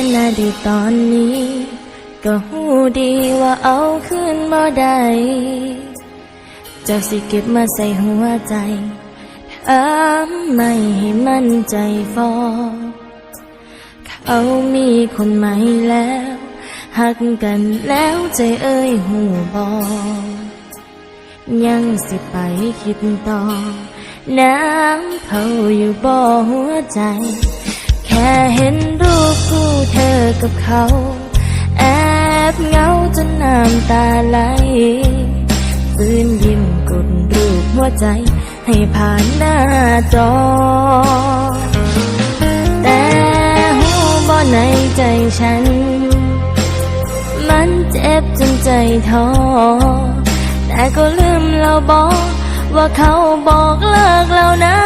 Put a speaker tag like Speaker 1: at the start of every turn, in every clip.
Speaker 1: เรื่องที่เป็นอดีตตอนนี้ ก็หูดีว่าเอาคืนมาได้เจ้าสิเก็บมาใส่หัวใจถามไม่ให้มั่นใจฟอเขามีคนใหม่แล้ว หักกันแล้วใจเอ้ยหูบอยังสิไปคิดต่อน้ำเขาอยู่บ่หัวใจ แค่เห็นรูปคู่เธอกับเขา แอบเหงาจนน้ำตาไหลฝืนยิ้มกดรูปหัวใจ ให้ผ่านหน้าจอ แต่หูบ่ในใจฉัน มันเจ็บจนใจท้อแต่ก็ลืมเราบอกว่าเขาบอกเลิกแล้วนะ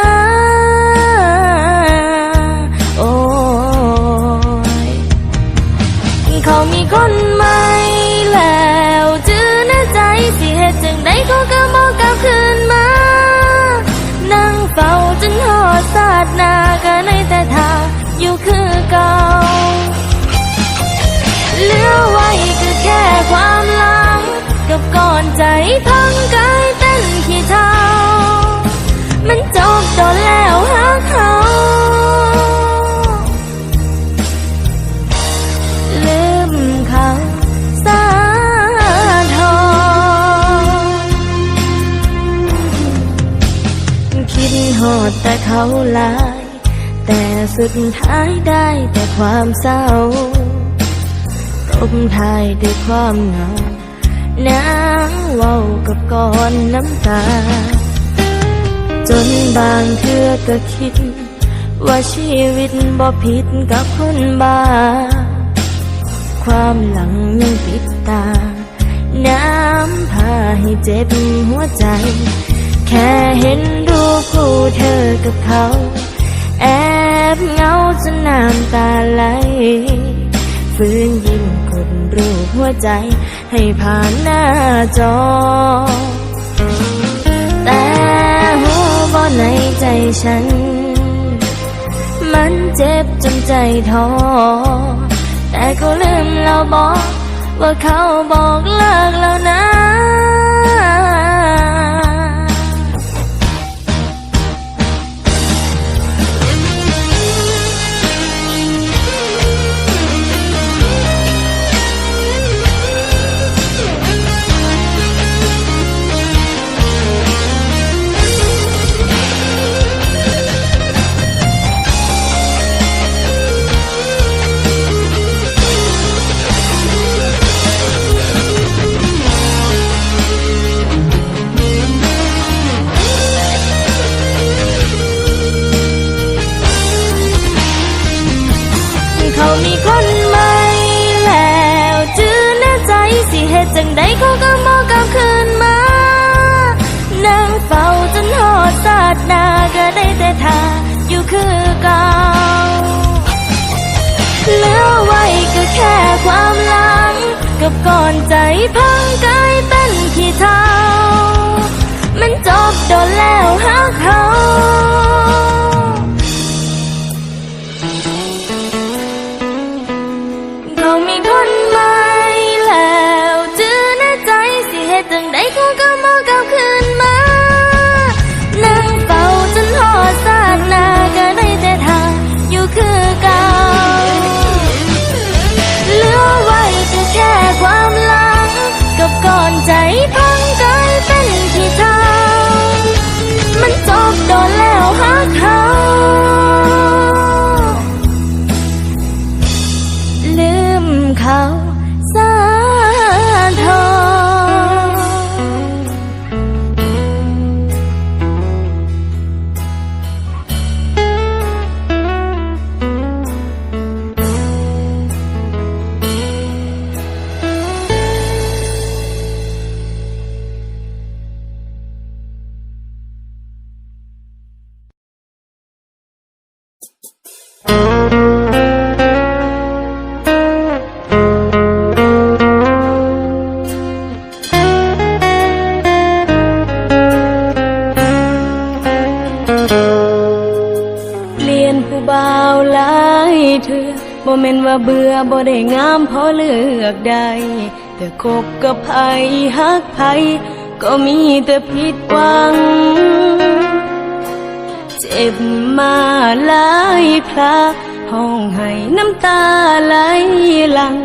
Speaker 1: มีคนใหม่แล้วจื้อในใจสิเหตุจังใดเขาก็บอกกลับคืนมา นั่งเฝ้าจนหอดสาดนาก็ในแต่ทาอยู่คือเก่าเหลือไว้ก็แค่ความหลัง กับก่อนใจพังกายเต้นขี้เท้ามันจบตอนแล้ว เขาหลาย แต่สุดท้ายได้แต่ความเศร้าตบท้ายด้วยความเหงาน้ำเว้ากับก้อนน้ำตา จนบางเทื่อก็คิด ว่าชีวิตบ่ผิดกับคนบ้า ความหลังยังปิดตา น้ำพาให้เจ็บหัวใจ แค่เห็นรูปคู่เธอกับเขา แอบเงาจนน้ำตาไหลฟื้นยิ้มกดรูปหัวใจ ให้ผ่านหน้าจอ แต่หัวบ่ในใจฉัน มันเจ็บจนใจท้อ แต่ก็ลืมเราบอกว่าเขาบอกเลิกแล้วนะ ได้แต่ทาอยู่คือเก่าเหลือไว้ก็แค่ความหลัง กับก่อนใจพังกายเป็นขี้เท้ามันจบโดนแล้วหาเขา เปลี่ยนผู้บ่าวหลายเถื่อ
Speaker 2: บ่แม่นว่าเบื่อบ่ได้งามพอเลือกได้แต่คบกับไผฮักไผก็มีแต่ผิดหวัง เจ็บมาหลายคราห้องให้น้ำตาไหลหลัง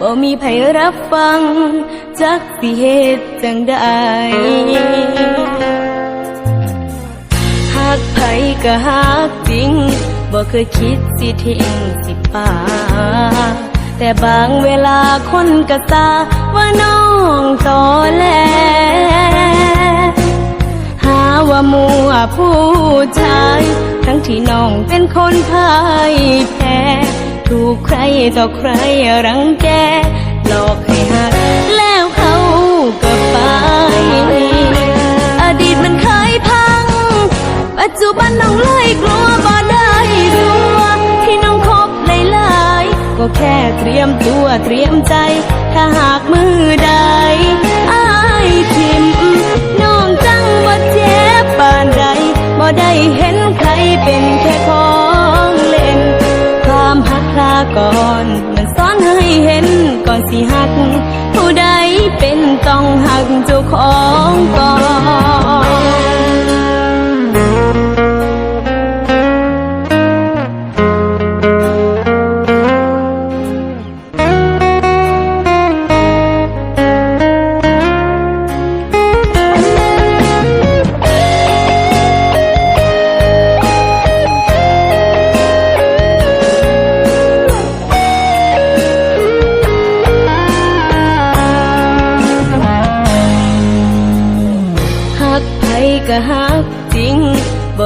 Speaker 2: บ่มีไผรับฟัง จักสิเหตุจังใดหากไผก็หักจริง บ่เคยคิดสิทิ้งสิป่าแต่บางเวลาคนก็ตาว่าน้องตอแหลหาว่ามัวผู้ชายทั้งที่น้องเป็นคนพ่ายแพ้ถูกใครต่อใครรังแกหลอกให้หักแล้วเขาก็ไป ค่เตรียมตัวเตรียมใจ ถ้าหากมือใดอายทิมน้องจังบ่เจ็บปานใดบ่ได้เห็นใครเป็นแค่ของเล่น ความหักลาก่อนมันสอนให้เห็นก่อนสิหัก ผู้ใดเป็นต้องหักเจ้าของก่อน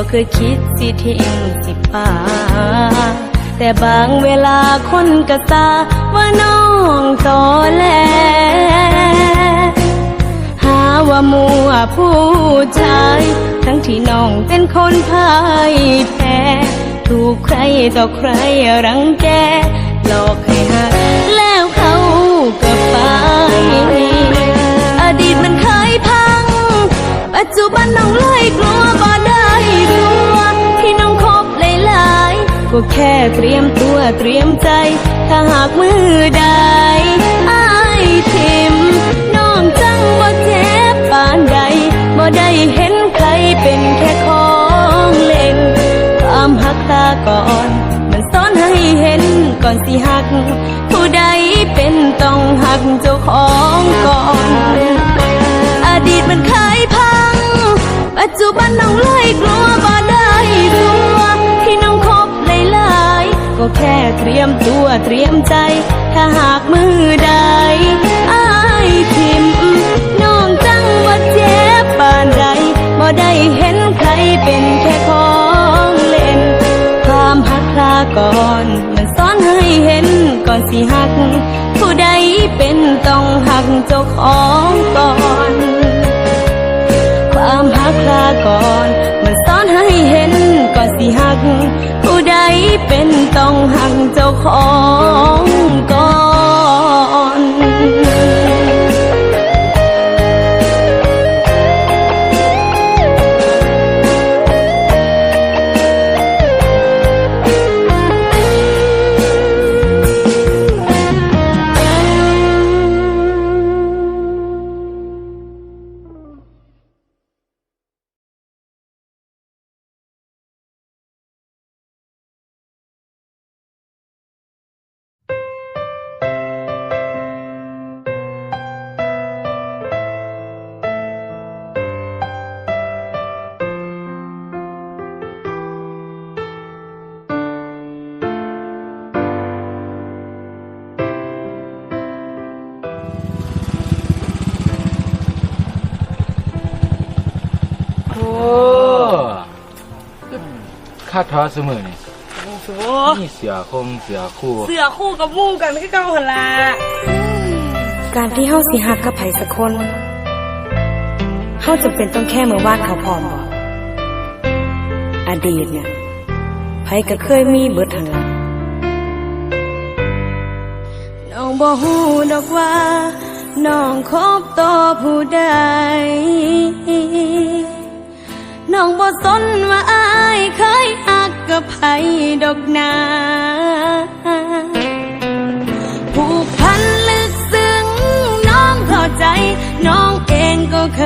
Speaker 2: บ่เคยคิดสิทิ้งสิป่าแต่บางเวลาคนก็ตาว่าน้องตอแหลหาว่ามัวผู้ชาย ทั้งที่น้องเป็นคนพ่ายแพ้ถูกใครต่อใครรังแกหลอกให้หักแล้วเขาก็ไป อดีตมันเคยพัง ปัจจุบันน้องเลยกลัวบ่ได้ สัวที่น้องคบหลายๆก็แค่เตรียมตัวเตรียมใจ ถ้าหากมือใดอายทิมน้องจังบ่เจ็บปานใดบ่ได้เห็นใครเป็นแค่ของเล่นความหักตาก่อนมันสอนให้เห็นก่อนสิหัก ผู้ใดเป็นต้องหักเจ้าของก่อน อดีตมันเคยพัง จจุบันน้องเลยกลัวบ่ได้สัวที่น้องคบหลยๆก็แค่เตรียมตัวเตรียมใจ ถ้าหากมือใดอายทิมน้องจังว่าเจ็บปานใดบ่ได้เห็นใครเป็นแค่ของเล่น ความหักลาก่อนมันสอนให้เห็นก่อนสิหัก ผู้ใดเป็นต้องหักเจ้าของก่อน ก็สิหัก ผู้ใดเป็นต้องหักเจ้าของ
Speaker 3: โอ้ข้าท้อเสมอนี่
Speaker 4: โอ้โห
Speaker 3: นี่เสือคงเสือคู่
Speaker 4: เสือคู่กับหมู่กันคือเก่าหั่นล่ะ
Speaker 2: การที่เฮาสิหักกับไผสักคนเฮาจำเป็นต้องแค่มือวาดเขาพร้อมบ่อดีตเนี่ยไผก็เคยมีเบิดทั้งนั้นน้องบ่ฮู้ดอกว่า น้องคบต่อผู้ใด น้องบ่สนว่าอายเคยอักกับไผดอกนาผูกพันลึกซึ้งน้องเข้าใจ น้องเองก็เค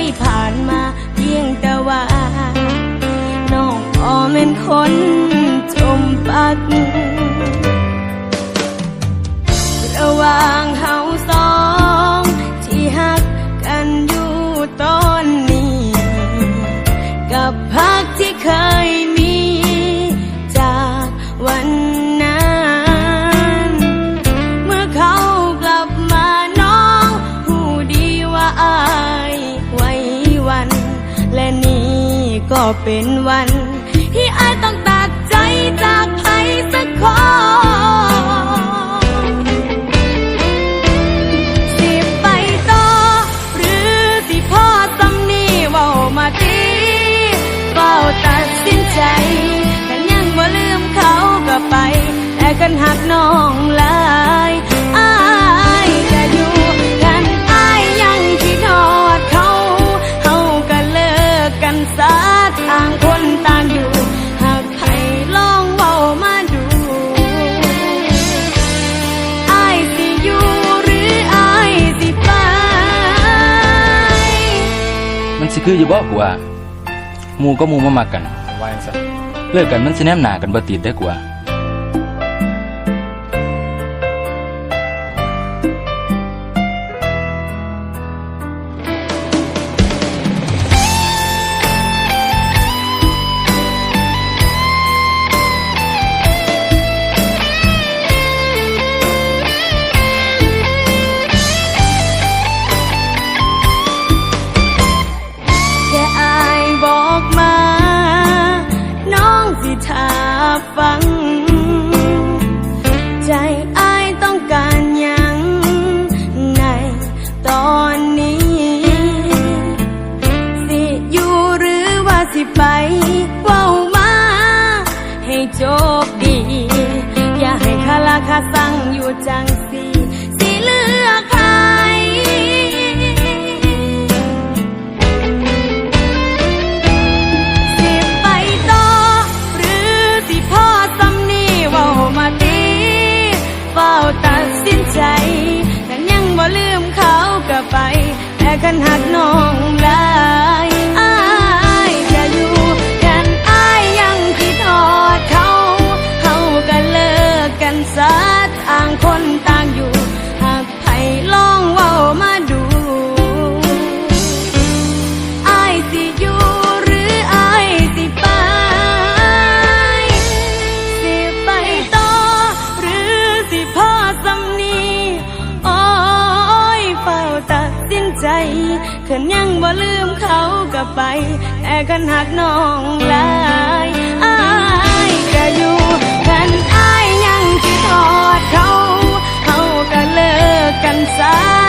Speaker 2: ยผ่านมาเพียงแต่ว่า น้องพอเป็นคนจมปัก ที่อายต้องตัดใจจากไปสักคนสิไปต่อ หรือสิพ่อสำนีเว้ามาตีเฝ้าตัดสินใจกันยังบ่ลืมเขาก็ไป แต่กันหักน้องล คืออยู่
Speaker 5: บ่กว่ามูก็มูมามักกันเลิกกันมันสิแนมหนากันบ่ติดได้กว่า
Speaker 2: กันหักน้อง ก็ไป แต่กันหักน้องลายอายก็อยู่กันอายยังกี่ทอดเขา เขาก็เลิกกันซะ